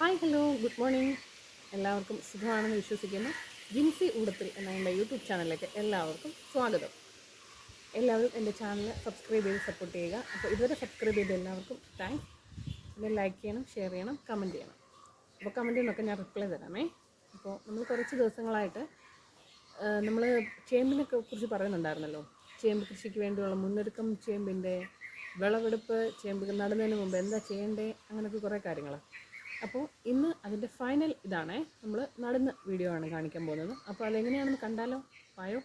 Hi hello good morning എല്ലാവർക്കും സുഖമാണെന്ന് വിശ്വസിക്കുന്നു. ജിൻസി ഉടുപ്പിൽ എന്ന എന്റെ യൂട്യൂബ് ചാനലിലേക്ക് എല്ലാവർക്കും സ്വാഗതം. എല്ലാവരും എന്റെ ചാനൽ സബ്സ്ക്രൈബ് ചെയ്ത് സപ്പോർട്ട് ചെയ്യുക. അപ്പോൾ ഇതുവരെ സബ്സ്ക്രൈബ് ചെയ്ത എല്ലാവർക്കും താങ്ക്സ് പിന്നെ ലൈക്ക് ചെയ്യണം ഷെയർ ചെയ്യണം കമന്റ് ചെയ്യണം. അപ്പോൾ കമന്റ് ചെയ്യുന്നൊക്കെ ഞാൻ റിപ്ലൈ തരാമേ. അപ്പോൾ നമ്മൾ കുറച്ച് ദിവസങ്ങളായിട്ട് നമ്മൾ ചേമ്പിനൊക്കെ കുറിച്ച് പറയുന്നുണ്ടായിരുന്നല്ലോ. ചേമ്പ് കൃഷിക്ക് വേണ്ടിയുള്ള മുന്നൊരുക്കം ചേമ്പിന്റെ വിളവെടുപ്പ് ചേമ്പ് നടുന്നതിന് മുമ്പ് എന്താ ചെയ്യേണ്ടത് അങ്ങനെയൊക്കെ കുറേ കാര്യങ്ങൾ അപ്പോൾ ഇന്ന് അതിന്റെ ഫൈനൽ ഇതാണേ. നമ്മൾ നടുന്ന വീഡിയോ ആണ് കാണിക്കാൻ പോകുന്നത്. അപ്പോൾ അതെങ്ങനെയാണെന്ന് കണ്ടാലോ? പായോ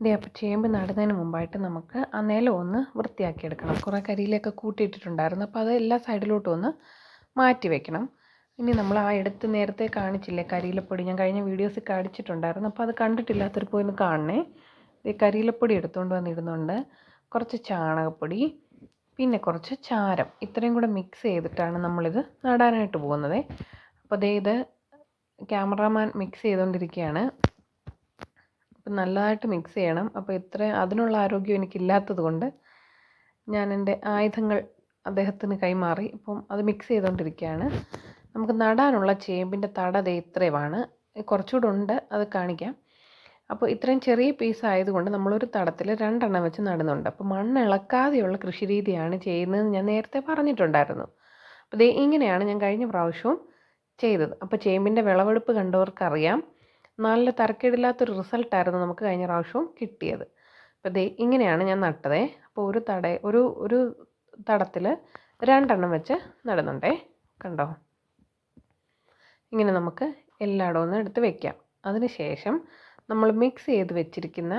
ഇതേ അപ്പോൾ ചേമ്പ് നടുന്നതിന് മുമ്പായിട്ട് നമുക്ക് ആ നിലം ഒന്ന് വൃത്തിയാക്കിയെടുക്കണം കുറേ കരിയിലൊക്കെ കൂട്ടിയിട്ടിട്ടുണ്ടായിരുന്നു. അപ്പോൾ അത് എല്ലാ സൈഡിലോട്ടും ഒന്ന് മാറ്റി വെക്കണം. ഇനി നമ്മൾ ആ എടുത്ത് നേരത്തെ കാണിച്ചില്ലേ കരിയിലപ്പൊടി. ഞാൻ കഴിഞ്ഞ വീഡിയോസ് കാണിച്ചിട്ടുണ്ടായിരുന്നു. അപ്പോൾ അത് കണ്ടിട്ടില്ലാത്തവർ പോയി ഒന്ന് കാണണേ. ഈ കരിയിലപ്പൊടി എടുത്തുകൊണ്ട് വന്നിടുന്നുണ്ട്. കുറച്ച് ചാണകപ്പൊടി പിന്നെ കുറച്ച് ചാരം. ഇത്രയും കൂടെ മിക്സ് ചെയ്തിട്ടാണ് നമ്മളിത് നടാനായിട്ട് പോകുന്നത്. അപ്പോൾ അതേ ഇത് ക്യാമറാമാൻ മിക്സ് ചെയ്തുകൊണ്ടിരിക്കുകയാണ് അപ്പം നല്ലതായിട്ട് മിക്സ് ചെയ്യണം. അപ്പോൾ ഇത്ര അതിനുള്ള ആരോഗ്യം എനിക്കില്ലാത്തത് കൊണ്ട് ഞാൻ എന്റെ ആയുധങ്ങൾ അദ്ദേഹത്തിന് കൈമാറി. ഇപ്പം അത് മിക്സ് ചെയ്തുകൊണ്ടിരിക്കുകയാണ് നമുക്ക് നടാനുള്ള ചേമ്പിന്റെ തട ദേ ഇത്രയുമാണ്. കുറച്ചുകൂടെ ഉണ്ട് അത് കാണിക്കാം. അപ്പോൾ ഇത്രയും ചെറിയ പീസ് ആയതുകൊണ്ട് നമ്മളൊരു തടത്തിൽ രണ്ടെണ്ണം വെച്ച് നടുന്നുണ്ട്. അപ്പോൾ മണ്ണ് ഇളക്കാതെയുള്ള കൃഷി രീതിയാണ് ചെയ്യുന്നതെന്ന് ഞാൻ നേരത്തെ പറഞ്ഞിട്ടുണ്ടായിരുന്നു. അപ്പോൾ ദേ ഇങ്ങനെയാണ് ഞാൻ കഴിഞ്ഞ പ്രാവശ്യവും ചെയ്തത്. അപ്പോൾ ചേമ്പിന്റെ വിളവെടുപ്പ് കണ്ടവർക്കറിയാം. നല്ല തരക്കേടില്ലാത്തൊരു റിസൾട്ടായിരുന്നു നമുക്ക് കഴിഞ്ഞ പ്രാവശ്യവും കിട്ടിയത്. അപ്പോൾ ദേ ഇങ്ങനെയാണ് ഞാൻ നട്ടതേ. അപ്പോൾ ഒരു തട ഒരു ഒരു തടത്തിൽ രണ്ടെണ്ണം വെച്ച് നടുന്നുണ്ടേ. കണ്ടോ? ഇങ്ങനെ നമുക്ക് എല്ലായിടവും എടുത്ത് വെക്കാം. അതിന് ശേഷം നമ്മൾ മിക്സ് ചെയ്ത് വെച്ചിരിക്കുന്ന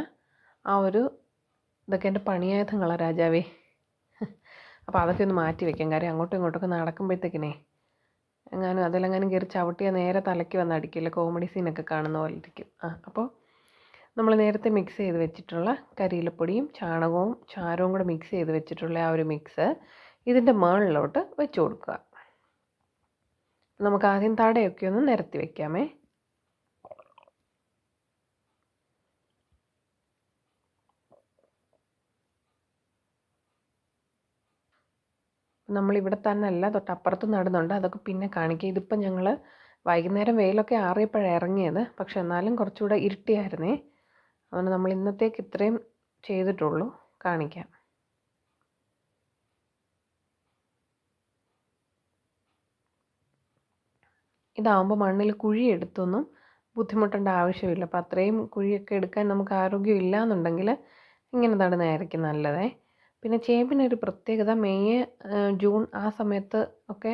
ആ ഒരു ഇതൊക്കെ എന്റെ പണിയായുധങ്ങളാണ് രാജാവേ. അപ്പോൾ അതൊക്കെ ഒന്ന് മാറ്റി വെക്കാം. കാര്യം അങ്ങോട്ടും ഇങ്ങോട്ടൊക്കെ നടക്കുമ്പോഴത്തേക്കിനെ എങ്ങാനും അതിലെങ്ങാനും കയറി ചവിട്ടിയാൽ നേരെ തലയ്ക്ക് വന്ന് അടിക്കില്ല? കോമഡി സീനൊക്കെ കാണുന്ന പോലെ ഇരിക്കും. ആ അപ്പോൾ നമ്മൾ നേരത്തെ മിക്സ് ചെയ്ത് വെച്ചിട്ടുള്ള കരിയിലപ്പൊടിയും ചാണകവും ചാരവും കൂടെ മിക്സ് ചെയ്ത് വെച്ചിട്ടുള്ള ആ ഒരു മിക്സ് ഇതിന്റെ മുകളിലോട്ട് വെച്ച് കൊടുക്കുക. നമുക്ക് ആദ്യം തടയൊക്കെ ഒന്ന് നിരത്തി വെക്കാമേ. നമ്മളിവിടെ തന്നെ അല്ല തൊട്ടപ്പുറത്ത് നടുന്നുണ്ട്. അതൊക്കെ പിന്നെ കാണിക്കുക ഇതിപ്പോൾ ഞങ്ങൾ വൈകുന്നേരം വെയിലൊക്കെ ആറിയപ്പോഴാണ് ഇറങ്ങിയത്. പക്ഷെ എന്നാലും കുറച്ചുകൂടെ ഇരുട്ടിയായിരുന്നേ. അതുകൊണ്ട് നമ്മൾ ഇന്നത്തേക്ക് ഇത്രയും ചെയ്തിട്ടുള്ളൂ. കാണിക്കാം. ഇതാവുമ്പോൾ മണ്ണിൽ കുഴി എടുത്തൊന്നും ബുദ്ധിമുട്ടേണ്ട ആവശ്യമില്ല. അപ്പോൾ അത്രയും കുഴിയൊക്കെ എടുക്കാൻ നമുക്ക് ആരോഗ്യം ഇല്ല എന്നുണ്ടെങ്കിൽ ഇങ്ങനെ നടുന്നതായിരിക്കും നല്ലതേ. പിന്നെ ചേമ്പിനൊരു പ്രത്യേകത മെയ് ജൂൺ ആ സമയത്ത് ഒക്കെ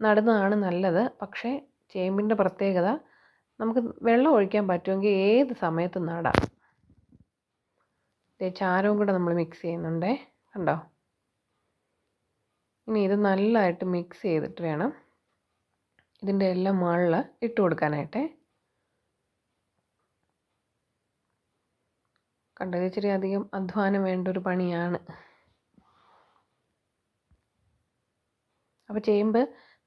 നടുന്നതാണ് നല്ലത്. പക്ഷേ ചേമ്പിന്റെ പ്രത്യേകത നമുക്ക് വെള്ളം ഒഴിക്കാൻ പറ്റുമെങ്കിൽ ഏത് സമയത്തും നടാം. ചാരവും കൂടെ നമ്മൾ മിക്സ് ചെയ്യുന്നുണ്ടേ. കണ്ടോ? ഇനി ഇത് നല്ലതായിട്ട് മിക്സ് ചെയ്തിട്ട് വേണം ഇതിന്റെ എല്ലാം മുകളിൽ ഇട്ട് കൊടുക്കാനായിട്ടേ. കണ്ടത് ഇച്ചിരി അധികം അധ്വാനം വേണ്ട ഒരു പണിയാണ്. അപ്പോൾ ചേമ്പ്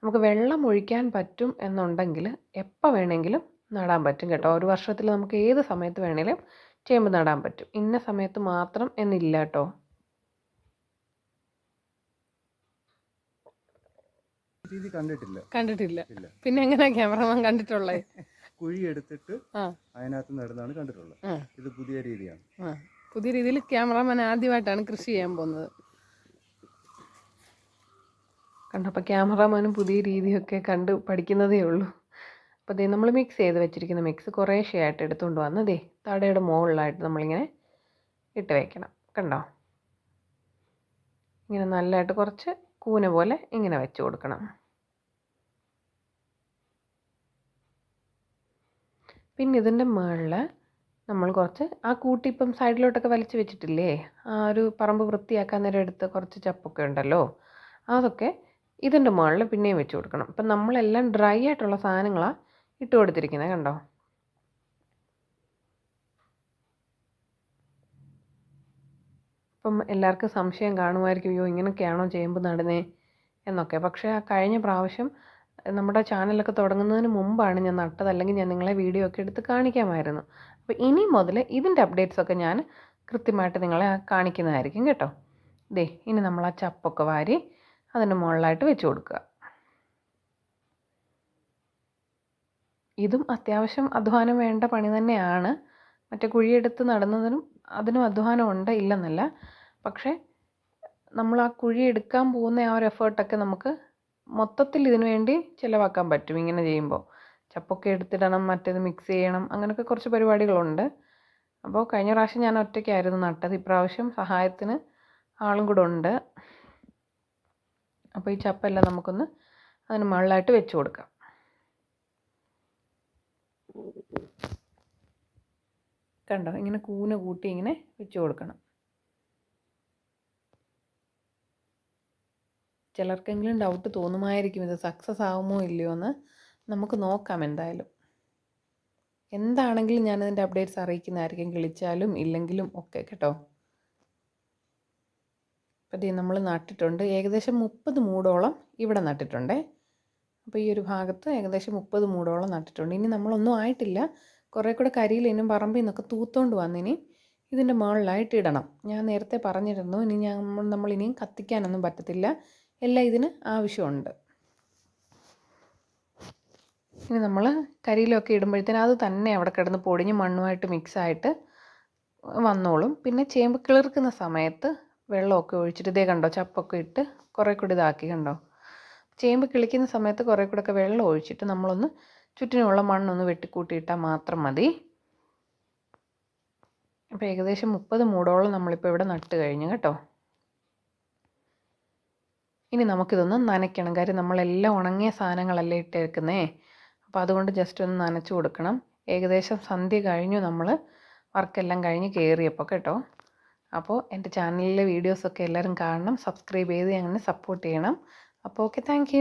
നമുക്ക് വെള്ളം ഒഴിക്കാൻ പറ്റും എന്നുണ്ടെങ്കിൽ എപ്പോൾ വേണമെങ്കിലും നടാൻ പറ്റും കേട്ടോ. ഒരു വർഷത്തിൽ നമുക്ക് ഏത് സമയത്ത് വേണമെങ്കിലും ചേമ്പ് നടാൻ പറ്റും. ഇന്ന സമയത്ത് മാത്രം എന്നില്ല കേട്ടോ. കണ്ടിട്ടില്ല. കണ്ടിട്ടില്ല. പിന്നെ എങ്ങനെയാ ക്യാമറമാൻ കണ്ടിട്ടുള്ളത്? കുഴി എടുത്തിട്ട് ആ. അതിനകത്ത് നടുന്നതാണ് കണ്ടിട്ടുള്ളത്. ഇത് പുതിയ രീതിയാണ്. പുതിയ രീതിയിൽ ക്യാമറമാൻ ആദ്യമായിട്ടാണ് കൃഷി ചെയ്യാൻ പോകുന്നത്. കണ്ടപ്പോൾ ക്യാമറാമാനും പുതിയ രീതിയൊക്കെ കണ്ട് പഠിക്കുന്നതേ ഉള്ളൂ. അപ്പോൾ ദേ നമ്മൾ മിക്സ് ചെയ്ത് വെച്ചിരിക്കുന്ന മിക്സ് കുറേശ്ശെയായിട്ട് എടുത്തുകൊണ്ട് വന്ന് ദേ തടയുടെ മുകളിലായിട്ട് നമ്മളിങ്ങനെ ഇട്ട് വയ്ക്കണം കണ്ടോ? ഇങ്ങനെ നല്ലതായിട്ട് കുറച്ച് കൂന പോലെ ഇങ്ങനെ വെച്ച് കൊടുക്കണം. പിന്നെ ഇതിന്റെ മുകളിൽ നമ്മൾ കുറച്ച് ആ കൂട്ടി ഇപ്പം സൈഡിലോട്ടൊക്കെ വലിച്ചു വെച്ചിട്ടില്ലേ? ആ ഒരു പറമ്പ് വൃത്തിയാക്കാൻ നേരം എടുത്ത് കുറച്ച് ചപ്പൊക്കെ ഉണ്ടല്ലോ? അതൊക്കെ ഇതിന്റെ മുകളിൽ പിന്നെയും വെച്ച് കൊടുക്കണം. ഇപ്പം നമ്മളെല്ലാം ഡ്രൈ ആയിട്ടുള്ള സാധനങ്ങളാണ് ഇട്ട് കൊടുത്തിരിക്കുന്നത് കണ്ടോ? ഇപ്പം എല്ലാവർക്കും സംശയം കാണുമായിരിക്കും അയ്യോ ഇങ്ങനെയൊക്കെയാണോ ചേമ്പ് നടുന്നേ? എന്നൊക്കെ. പക്ഷേ ആ കഴിഞ്ഞ പ്രാവശ്യം നമ്മുടെ ചാനലൊക്കെ തുടങ്ങുന്നതിന് മുമ്പാണ് ഞാൻ നട്ടത്. അല്ലെങ്കിൽ ഞാൻ നിങ്ങളെ വീഡിയോ ഒക്കെ എടുത്ത് കാണിക്കാമായിരുന്നു. അപ്പോൾ ഇനി മുതൽ ഇതിന്റെ അപ്ഡേറ്റ്സ് ഒക്കെ ഞാൻ കൃത്യമായിട്ട് നിങ്ങളെ കാണിക്കുന്നതായിരിക്കും കേട്ടോ. ദേ ഇനി നമ്മൾ ആ ചപ്പൊക്കെ വാരി അതിന്റെ മുകളിലായിട്ട് വെച്ച് കൊടുക്കുക. ഇതും അത്യാവശ്യം അധ്വാനം വേണ്ട പണി തന്നെയാണ്. മറ്റേ കുഴിയെടുത്ത് നടന്നതിനും അതിനും അധ്വാനം ഉണ്ട് ഇല്ലെന്നല്ല. പക്ഷേ നമ്മൾ ആ കുഴി എടുക്കാൻ പോകുന്ന ആ ഒരു എഫേർട്ടൊക്കെ നമുക്ക് മൊത്തത്തിൽ ഇതിനു വേണ്ടി ചിലവാക്കാൻ പറ്റും ഇങ്ങനെ ചെയ്യുമ്പോൾ ചപ്പൊക്കെ എടുത്തിടണം മറ്റേത് മിക്സ് ചെയ്യണം അങ്ങനെയൊക്കെ കുറച്ച് പരിപാടികളുണ്ട്. അപ്പോൾ കഴിഞ്ഞ പ്രാവശ്യം ഞാൻ ഒറ്റയ്ക്കായിരുന്നു നട്ടത്. ഇപ്രാവശ്യം സഹായത്തിന് ആളും കൂടെ ഉണ്ട്. അപ്പോൾ ഈ ചപ്പെല്ലാം നമുക്കൊന്ന് അതിന് മുകളിലായിട്ട് വെച്ച് കൊടുക്കാം. കണ്ടോ? ഇങ്ങനെ കൂന കൂട്ടി ഇങ്ങനെ വെച്ച് കൊടുക്കണം. ചിലർക്കെങ്കിലും ഡൗട്ട് തോന്നുമായിരിക്കും ഇത് സക്സസ് ആവുമോ ഇല്ലയോ എന്ന് നമുക്ക് നോക്കാം എന്തായാലും. എന്താണെങ്കിലും ഞാനതിന്റെ അപ്ഡേറ്റ്സ് അറിയിക്കുന്നതായിരിക്കും കിളിച്ചാലും ഇല്ലെങ്കിലും ഒക്കെ കേട്ടോ. അപ്പം നമ്മൾ നട്ടിട്ടുണ്ട്. ഏകദേശം മുപ്പത് മൂടോളം ഇവിടെ നട്ടിട്ടുണ്ടേ. അപ്പോൾ ഈ ഒരു ഭാഗത്ത് ഏകദേശം മുപ്പത് മൂടോളം നട്ടിട്ടുണ്ട്. ഇനി നമ്മളൊന്നും ആയിട്ടില്ല. കുറേ കൂടെ കരിയിൽ ഇനിയും പറമ്പിൽ നിന്നൊക്കെ തൂത്തോണ്ട് വന്നിനി. ഇതിന്റെ മുകളിലായിട്ട് ഇടണം. ഞാൻ നേരത്തെ പറഞ്ഞിരുന്നു. ഇനി ഞാൻ നമ്മൾ ഇനിയും കത്തിക്കാനൊന്നും പറ്റത്തില്ല. എല്ലാം ഇതിന് ആവശ്യമുണ്ട്. ഇനി നമ്മൾ കരിയിലൊക്കെ ഇടുമ്പോഴത്തേന് അത് തന്നെ അവിടെ കിടന്ന് പൊടിഞ്ഞ് മണ്ണുമായിട്ട് മിക്സായിട്ട് വന്നോളും. പിന്നെ ചേമ്പ് കിളിർക്കുന്ന സമയത്ത് വെള്ളമൊക്കെ ഒഴിച്ചിട്ട് ഇതേ കണ്ടോ ചപ്പൊക്കെ ഇട്ട് കുറേ കൂടി ഇതാക്കി കണ്ടോ? ചേമ്പ് കിളിക്കുന്ന സമയത്ത് കുറേ കൂടെ ഒക്കെ വെള്ളം ഒഴിച്ചിട്ട് നമ്മളൊന്ന് ചുറ്റിനുള്ള മണ്ണൊന്ന് വെട്ടിക്കൂട്ടിയിട്ടാൽ മാത്രം മതി. അപ്പോൾ ഏകദേശം മുപ്പത് മൂടോളം നമ്മളിപ്പോൾ ഇവിടെ നട്ട് കഴിഞ്ഞു കേട്ടോ. ഇനി നമുക്കിതൊന്ന് നനയ്ക്കണം. കാര്യം നമ്മളെല്ലാം ഉണങ്ങിയ സാധനങ്ങളല്ലേ ഇട്ടേക്കുന്നേ. അപ്പോൾ അതുകൊണ്ട് ജസ്റ്റ് ഒന്ന് നനച്ച് കൊടുക്കണം. ഏകദേശം സന്ധ്യ കഴിഞ്ഞു നമ്മൾ വർക്കെല്ലാം കഴിഞ്ഞ് കയറിയപ്പോൾ കേട്ടോ. അപ്പോൾ എന്റെ ചാനലിലെ വീഡിയോസൊക്കെ എല്ലാവരും കാണണം. സബ്സ്ക്രൈബ് ചെയ്ത് അങ്ങനെ സപ്പോർട്ട് ചെയ്യണം. അപ്പോൾ ഓക്കെ താങ്ക്